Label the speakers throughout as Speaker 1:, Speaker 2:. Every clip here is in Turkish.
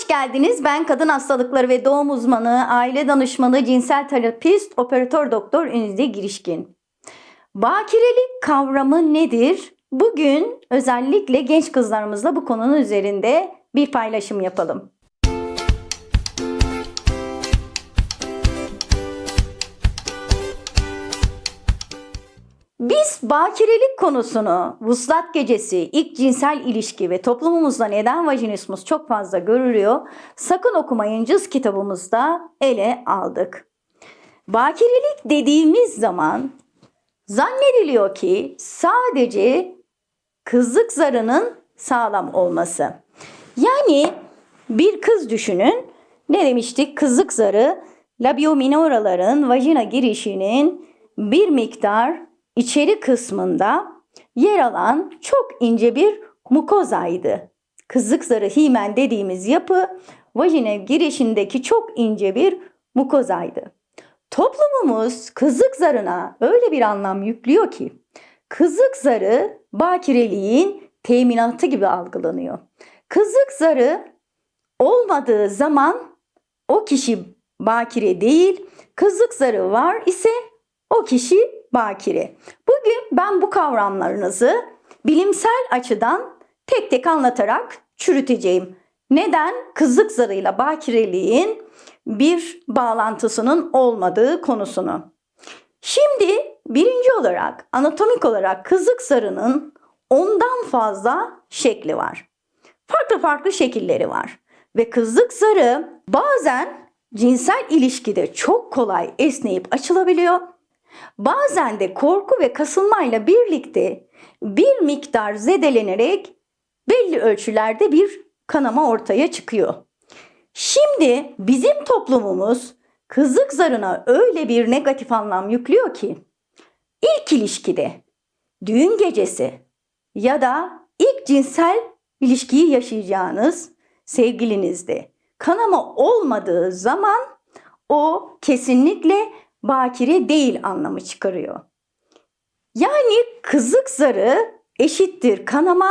Speaker 1: hoş geldiniz. Ben kadın hastalıkları ve doğum uzmanı, aile danışmanı, cinsel terapist, operatör doktor Ünizde Girişkin. Bakirelik kavramı nedir? Bugün özellikle genç kızlarımızla bu konunun üzerinde bir paylaşım yapalım. Biz bakirelik konusunu vuslat gecesi, ilk cinsel ilişki ve toplumumuzda neden vajinismus çok fazla görülüyor, sakın okumayın cız kitabımızda ele aldık. Bakirelik dediğimiz zaman zannediliyor ki sadece kızlık zarının sağlam olması. Yani bir kız düşünün. Ne demiştik? Kızlık zarı labiominoraların vajina girişinin bir miktar içeri kısmında yer alan çok ince bir mukozaydı. Kızlık zarı himen dediğimiz yapı vajina girişindeki çok ince bir mukozaydı. Toplumumuz kızlık zarına öyle bir anlam yüklüyor ki kızlık zarı bakireliğin teminatı gibi algılanıyor. Kızlık zarı olmadığı zaman o kişi bakire değil, kızlık zarı var ise o kişi bakire. Bugün ben bu kavramlarınızı bilimsel açıdan tek tek anlatarak çürüteceğim. Neden kızlık zarıyla bakireliğin bir bağlantısının olmadığı konusunu. Şimdi birinci olarak anatomik olarak kızlık zarının ondan fazla şekli var. Farklı farklı şekilleri var. Ve kızlık zarı bazen cinsel ilişkide çok kolay esneyip açılabiliyor. Bazen de korku ve kasılmayla birlikte bir miktar zedelenerek belli ölçülerde bir kanama ortaya çıkıyor. Şimdi bizim toplumumuz kızlık zarına öyle bir negatif anlam yüklüyor ki ilk ilişkide, düğün gecesi ya da ilk cinsel ilişkiyi yaşayacağınız sevgilinizde kanama olmadığı zaman o kesinlikle bakire değil anlamı çıkarıyor. Yani kızlık zarı eşittir kanama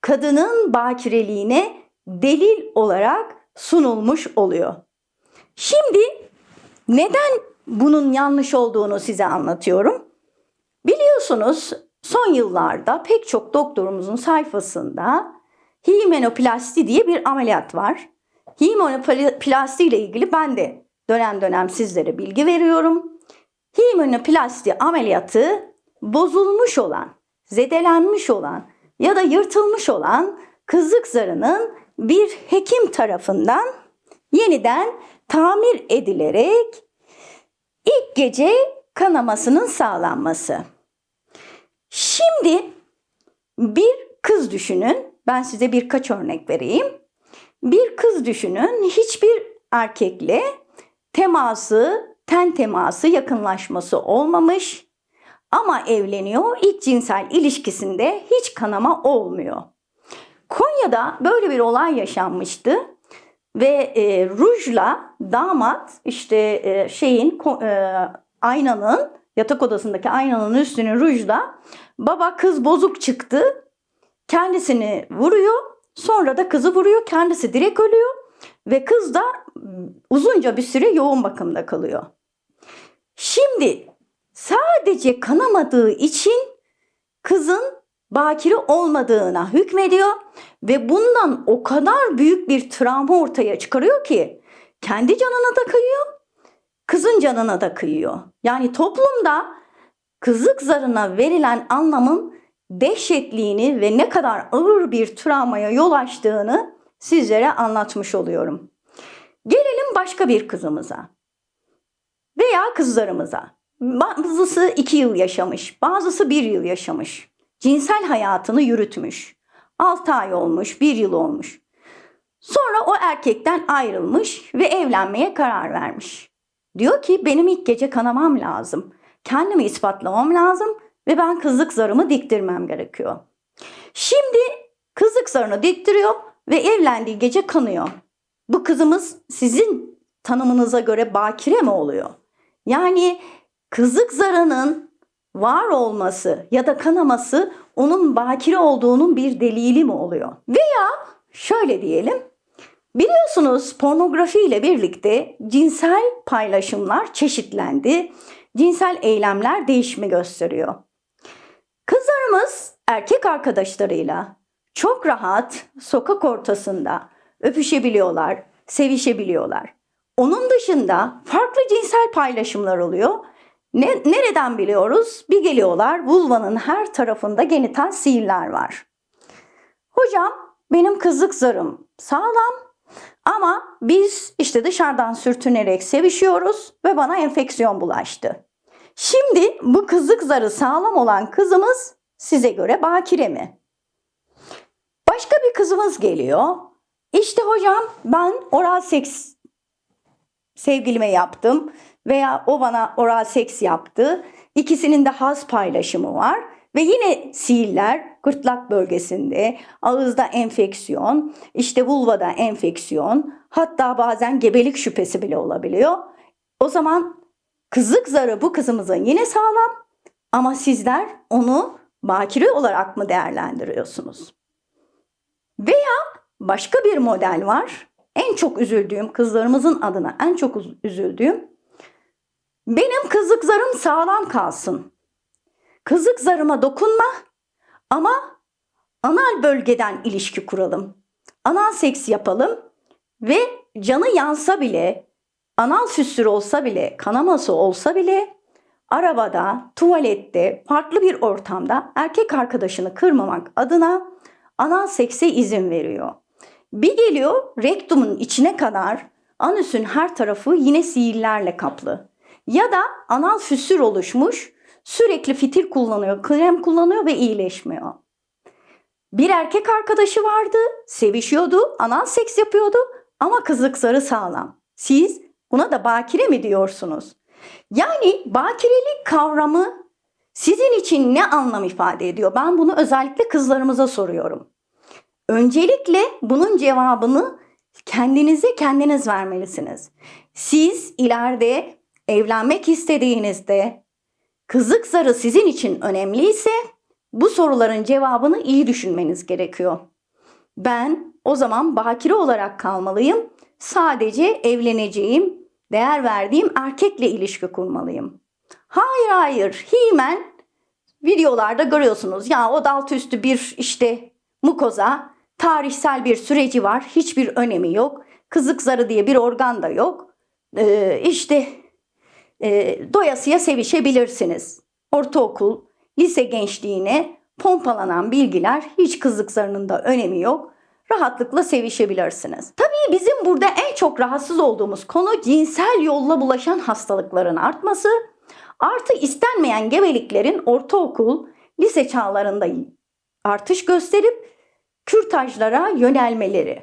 Speaker 1: kadının bakireliğine delil olarak sunulmuş oluyor. Şimdi neden bunun yanlış olduğunu size anlatıyorum. Biliyorsunuz son yıllarda pek çok doktorumuzun sayfasında himenoplasti diye bir ameliyat var. Himenoplasti ile ilgili ben de dönem dönem sizlere bilgi veriyorum. Himenoplasti ameliyatı bozulmuş olan, zedelenmiş olan ya da yırtılmış olan kızlık zarının bir hekim tarafından yeniden tamir edilerek ilk gece kanamasının sağlanması. Şimdi bir kız düşünün. Ben size birkaç örnek vereyim. Bir kız düşünün hiçbir erkekle teması, ten teması, yakınlaşması olmamış ama evleniyor. İlk cinsel ilişkisinde hiç kanama olmuyor. Konya'da böyle bir olay yaşanmıştı ve e, rujla damat işte e, şeyin e, aynanın yatak odasındaki aynanın üstünü rujla baba kız bozuk çıktı kendisini vuruyor sonra da kızı vuruyor kendisi direkt ölüyor ve kız da uzunca bir süre yoğun bakımda kalıyor. Şimdi sadece kanamadığı için kızın bakire olmadığına hükmediyor ve bundan o kadar büyük bir travma ortaya çıkarıyor ki kendi canına da kıyıyor, kızın canına da kıyıyor. Yani toplumda kızlık zarına verilen anlamın dehşetliğini ve ne kadar ağır bir travmaya yol açtığını sizlere anlatmış oluyorum. Gelelim başka bir kızımıza veya kızlarımıza. Bazısı iki yıl yaşamış, bazısı bir yıl yaşamış. Cinsel hayatını yürütmüş. 6 ay olmuş, bir yıl olmuş. Sonra o erkekten ayrılmış ve evlenmeye karar vermiş. Diyor ki benim ilk gece kanamam lazım. Kendimi ispatlamam lazım ve ben kızlık zarımı diktirmem gerekiyor. Şimdi kızlık zarını diktiriyor ve evlendiği gece kanıyor. Bu kızımız sizin tanımınıza göre bakire mi oluyor? Yani kızlık zarının var olması ya da kanaması onun bakire olduğunun bir delili mi oluyor? Veya şöyle diyelim. Biliyorsunuz pornografi ile birlikte cinsel paylaşımlar çeşitlendi. Cinsel eylemler değişme gösteriyor. Kızlarımız erkek arkadaşlarıyla çok rahat sokak ortasında öpüşebiliyorlar, sevişebiliyorlar. Onun dışında farklı cinsel paylaşımlar oluyor. Ne, nereden biliyoruz? Bir geliyorlar vulvanın her tarafında genital sihirler var. Hocam benim kızlık zarım sağlam ama biz işte dışarıdan sürtünerek sevişiyoruz ve bana enfeksiyon bulaştı. Şimdi bu kızlık zarı sağlam olan kızımız size göre bakire mi? Başka bir kızımız geliyor. İşte hocam ben oral seks sevgilime yaptım veya o bana oral seks yaptı. İkisinin de haz paylaşımı var ve yine sihirler gırtlak bölgesinde, ağızda enfeksiyon, işte vulvada enfeksiyon, hatta bazen gebelik şüphesi bile olabiliyor. O zaman kızlık zarı bu kızımızın yine sağlam ama sizler onu bakire olarak mı değerlendiriyorsunuz? Veya başka bir model var. En çok üzüldüğüm, kızlarımızın adına en çok üz- üzüldüğüm benim kızlık zarım sağlam kalsın. Kızlık zarıma dokunma ama anal bölgeden ilişki kuralım. Anal seks yapalım ve canı yansa bile, anal füssür olsa bile, kanaması olsa bile arabada, tuvalette, farklı bir ortamda erkek arkadaşını kırmamak adına anal sekse izin veriyor. Bir geliyor rektumun içine kadar anüsün her tarafı yine sihirlerle kaplı. Ya da anal füsür oluşmuş, sürekli fitil kullanıyor, krem kullanıyor ve iyileşmiyor. Bir erkek arkadaşı vardı, sevişiyordu, anal seks yapıyordu ama kızlık zarı sağlam. Siz buna da bakire mi diyorsunuz? Yani bakirelik kavramı sizin için ne anlam ifade ediyor? Ben bunu özellikle kızlarımıza soruyorum. Öncelikle bunun cevabını kendinize kendiniz vermelisiniz. Siz ileride evlenmek istediğinizde kızlık zarı sizin için önemliyse bu soruların cevabını iyi düşünmeniz gerekiyor. Ben o zaman bakire olarak kalmalıyım. Sadece evleneceğim, değer verdiğim erkekle ilişki kurmalıyım. Hayır hayır, himen videolarda görüyorsunuz. Ya o dalt üstü bir işte mukoza, tarihsel bir süreci var. Hiçbir önemi yok. Kızık zarı diye bir organ da yok. Ee, işte e, doyasıya sevişebilirsiniz. Ortaokul, lise gençliğine pompalanan bilgiler hiç kızlık zarının da önemi yok. Rahatlıkla sevişebilirsiniz. Tabii bizim burada en çok rahatsız olduğumuz konu cinsel yolla bulaşan hastalıkların artması. Artı istenmeyen gebeliklerin ortaokul, lise çağlarında artış gösterip kürtajlara yönelmeleri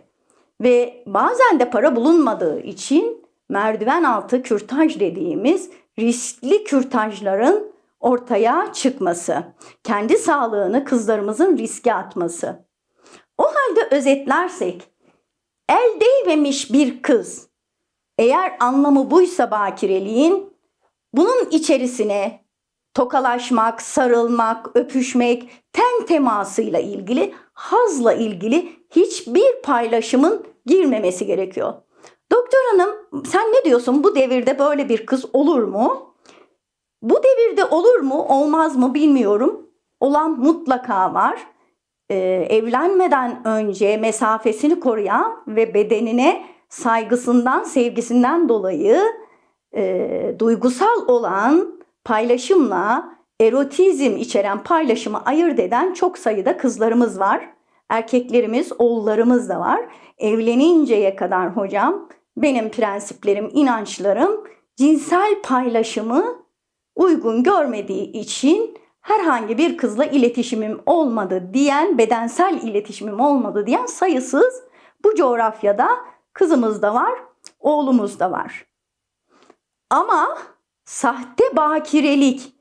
Speaker 1: ve bazen de para bulunmadığı için merdiven altı kürtaj dediğimiz riskli kürtajların ortaya çıkması, kendi sağlığını kızlarımızın riske atması. O halde özetlersek, el değmemiş bir kız, eğer anlamı buysa bakireliğin, bunun içerisine tokalaşmak, sarılmak, öpüşmek, ten temasıyla ilgili, hazla ilgili hiçbir paylaşımın girmemesi gerekiyor. Doktor hanım sen ne diyorsun bu devirde böyle bir kız olur mu? Bu devirde olur mu olmaz mı bilmiyorum. Olan mutlaka var. Ee, evlenmeden önce mesafesini koruyan ve bedenine saygısından, sevgisinden dolayı e, duygusal olan paylaşımla erotizm içeren paylaşımı ayırt eden çok sayıda kızlarımız var. Erkeklerimiz, oğullarımız da var. Evleninceye kadar hocam benim prensiplerim, inançlarım cinsel paylaşımı uygun görmediği için herhangi bir kızla iletişimim olmadı diyen, bedensel iletişimim olmadı diyen sayısız bu coğrafyada kızımız da var, oğlumuz da var. Ama sahte bakirelik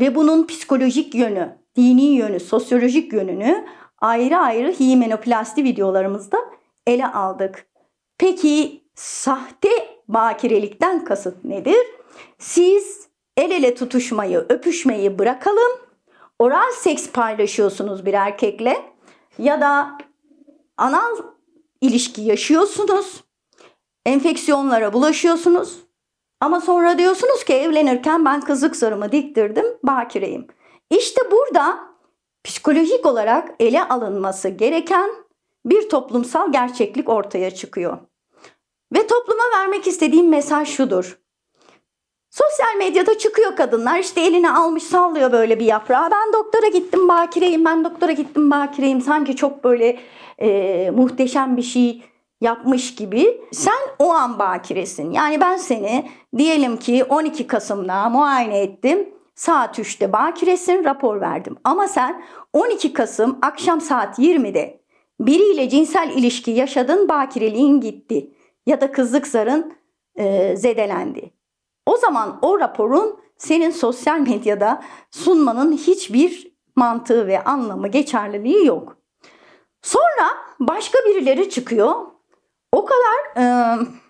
Speaker 1: ve bunun psikolojik yönü, dini yönü, sosyolojik yönünü ayrı ayrı himenoplasti videolarımızda ele aldık. Peki sahte bakirelikten kasıt nedir? Siz el ele tutuşmayı, öpüşmeyi bırakalım. Oral seks paylaşıyorsunuz bir erkekle ya da anal ilişki yaşıyorsunuz. Enfeksiyonlara bulaşıyorsunuz. Ama sonra diyorsunuz ki evlenirken ben kızlık zarımı diktirdim, bakireyim. İşte burada psikolojik olarak ele alınması gereken bir toplumsal gerçeklik ortaya çıkıyor. Ve topluma vermek istediğim mesaj şudur. Sosyal medyada çıkıyor kadınlar işte eline almış sallıyor böyle bir yaprağı. Ben doktora gittim bakireyim, ben doktora gittim bakireyim. Sanki çok böyle e, muhteşem bir şey yapmış gibi. Sen o an bakiresin. Yani ben seni diyelim ki 12 Kasım'da muayene ettim. Saat 3'te bakiresin rapor verdim. Ama sen 12 Kasım akşam saat 20'de biriyle cinsel ilişki yaşadın bakireliğin gitti. Ya da kızlık zarın e, zedelendi. O zaman o raporun senin sosyal medyada sunmanın hiçbir mantığı ve anlamı, geçerliliği yok. Sonra başka birileri çıkıyor. O kadar e,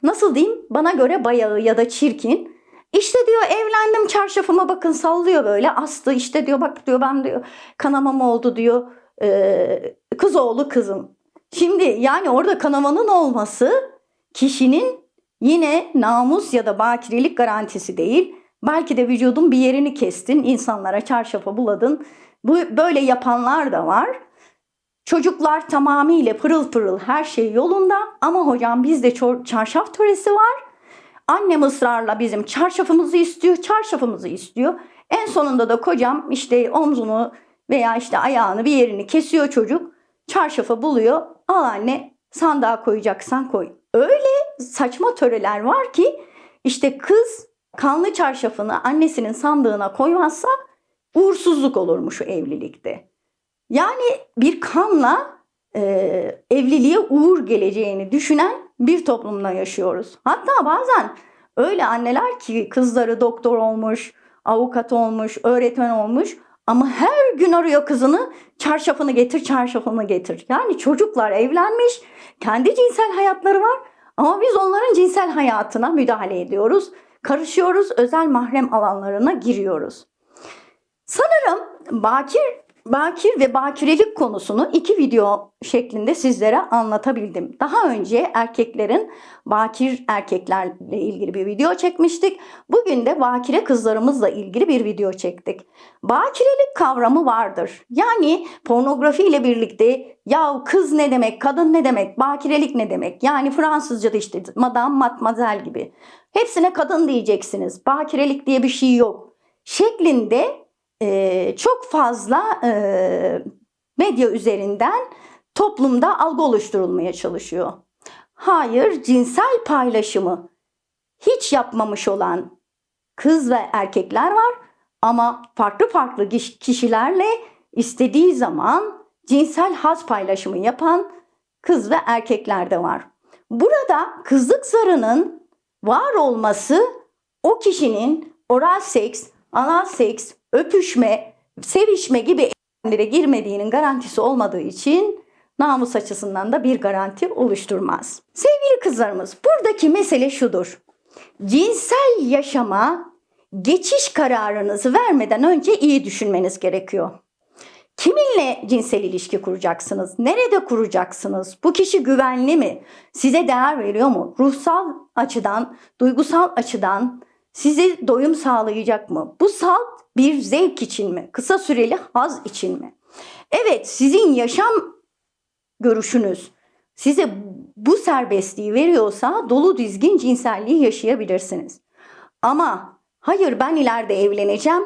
Speaker 1: nasıl diyeyim bana göre bayağı ya da çirkin. İşte diyor evlendim çarşafıma bakın sallıyor böyle astı işte diyor bak diyor ben diyor kanamam oldu diyor e, kız oğlu kızım. Şimdi yani orada kanamanın olması kişinin Yine namus ya da bakirelik garantisi değil. Belki de vücudun bir yerini kestin, insanlara çarşafa buladın. Bu böyle yapanlar da var. Çocuklar tamamıyla pırıl pırıl her şey yolunda ama hocam bizde çarşaf töresi var. Annem ısrarla bizim çarşafımızı istiyor, çarşafımızı istiyor. En sonunda da kocam işte omzunu veya işte ayağını bir yerini kesiyor çocuk. Çarşafı buluyor. Al anne sandığa koyacaksan koy. Öyle saçma töreler var ki işte kız kanlı çarşafını annesinin sandığına koymazsa uğursuzluk olurmuş o evlilikte. Yani bir kanla e, evliliğe uğur geleceğini düşünen bir toplumda yaşıyoruz. Hatta bazen öyle anneler ki kızları doktor olmuş, avukat olmuş, öğretmen olmuş ama her gün arıyor kızını çarşafını getir, çarşafını getir. Yani çocuklar evlenmiş, kendi cinsel hayatları var ama biz onların cinsel hayatına müdahale ediyoruz. Karışıyoruz, özel mahrem alanlarına giriyoruz. Sanırım bakir bakir ve bakirelik konusunu iki video şeklinde sizlere anlatabildim. Daha önce erkeklerin bakir erkeklerle ilgili bir video çekmiştik. Bugün de bakire kızlarımızla ilgili bir video çektik. Bakirelik kavramı vardır. Yani pornografi ile birlikte ya kız ne demek, kadın ne demek, bakirelik ne demek? Yani Fransızca'da işte madame, mademoiselle gibi. Hepsine kadın diyeceksiniz. Bakirelik diye bir şey yok. Şeklinde e, çok fazla e, medya üzerinden toplumda algı oluşturulmaya çalışıyor. Hayır, cinsel paylaşımı hiç yapmamış olan kız ve erkekler var ama farklı farklı kişilerle istediği zaman cinsel haz paylaşımı yapan kız ve erkekler de var. Burada kızlık zarının var olması o kişinin oral seks, anal seks, öpüşme, sevişme gibi eylemlere girmediğinin garantisi olmadığı için namus açısından da bir garanti oluşturmaz. Sevgili kızlarımız, buradaki mesele şudur. Cinsel yaşama geçiş kararınızı vermeden önce iyi düşünmeniz gerekiyor. Kiminle cinsel ilişki kuracaksınız? Nerede kuracaksınız? Bu kişi güvenli mi? Size değer veriyor mu? Ruhsal açıdan, duygusal açıdan size doyum sağlayacak mı? Bu salt bir zevk için mi? Kısa süreli haz için mi? Evet, sizin yaşam görüşünüz size bu serbestliği veriyorsa dolu dizgin cinselliği yaşayabilirsiniz. Ama hayır ben ileride evleneceğim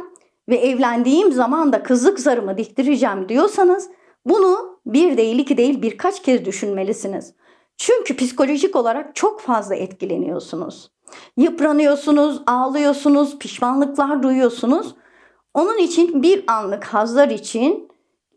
Speaker 1: ve evlendiğim zaman da kızlık zarımı diktireceğim diyorsanız bunu bir değil iki değil birkaç kez düşünmelisiniz. Çünkü psikolojik olarak çok fazla etkileniyorsunuz. Yıpranıyorsunuz, ağlıyorsunuz, pişmanlıklar duyuyorsunuz. Onun için bir anlık hazlar için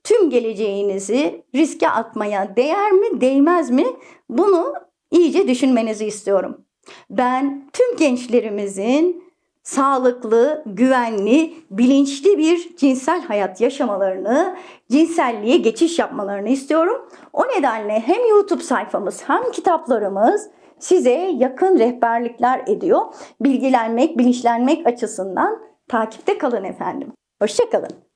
Speaker 1: tüm geleceğinizi riske atmaya değer mi, değmez mi? Bunu iyice düşünmenizi istiyorum. Ben tüm gençlerimizin sağlıklı, güvenli, bilinçli bir cinsel hayat yaşamalarını, cinselliğe geçiş yapmalarını istiyorum. O nedenle hem YouTube sayfamız hem kitaplarımız size yakın rehberlikler ediyor. Bilgilenmek, bilinçlenmek açısından takipte kalın efendim. Hoşçakalın.